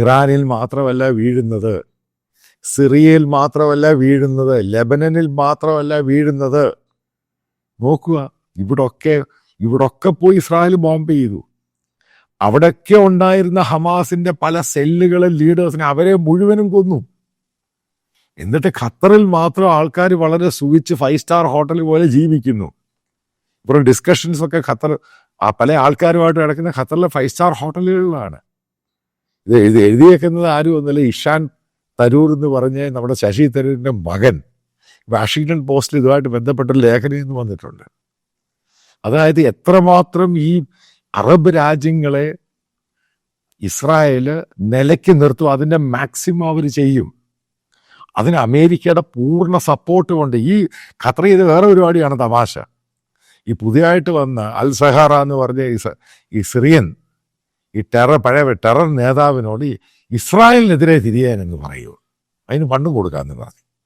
ഇറാനിൽ മാത്രമല്ല വീഴുന്നത് സിറിയയിൽ മാത്രമല്ല വീഴുന്നത് ലെബനനിൽ മാത്രമല്ല വീഴുന്നത്. നോക്കുക ഇവിടൊക്കെ ഇവിടൊക്കെ പോയി ഇസ്രായേൽ ബോംബ് ചെയ്തു. അവിടെയൊക്കെ ഉണ്ടായിരുന്ന ഹമാസിന്റെ പല സെല്ലുകളെ ലീഡേഴ്സിനെ അവരെ മുഴുവനും കൊന്നു. എന്നിട്ട് ഖത്തറിൽ മാത്രം ആൾക്കാർ വളരെ സുഖിച്ച് ഫൈവ് സ്റ്റാർ ഹോട്ടൽ പോലെ ജീവിക്കുന്നു. ഇപ്പോൾ ഡിസ്കഷൻസ് ഒക്കെ ഖത്തർ പല ആൾക്കാരുമായിട്ട് കിടക്കുന്ന ഖത്തറിലെ ഫൈവ് സ്റ്റാർ ഹോട്ടലുകളിലാണ്. ഇത് എഴുതി എഴുതിയേക്കുന്നത് ആരും ഒന്നുമില്ല. ഇഷാൻ തരൂർ എന്ന് പറഞ്ഞ് നമ്മുടെ ശശി തരൂരിന്റെ മകൻ വാഷിങ്ടൺ പോസ്റ്റിൽ ഇതുമായിട്ട് ബന്ധപ്പെട്ട ലേഖനം എന്ന് വന്നിട്ടുണ്ട്. അതായത് എത്രമാത്രം ഈ അറബ് രാജ്യങ്ങളെ ഇസ്രായേൽ നിലയ്ക്ക് നിർത്തും അതിന്റെ മാക്സിമം അവർ ചെയ്യും. അതിന് അമേരിക്കയുടെ പൂർണ സപ്പോർട്ട് കൊണ്ട് ഈ ഖത്തർ ഇത് വേറെ പരിപാടിയാണ് തമാശ. ഈ പുതിയതായിട്ട് വന്ന അൽ സഹാറ എന്ന് പറഞ്ഞ ഈ സിറിയൻ ഈ ടെറർ പഴയ ടെറർ നേതാവിനോട് ഇസ്രായേലിനെതിരെ തിരിയാനെന്ന് പറയൂ അതിന് ഫണ്ടും കൊടുക്കാമെന്ന് പറഞ്ഞു.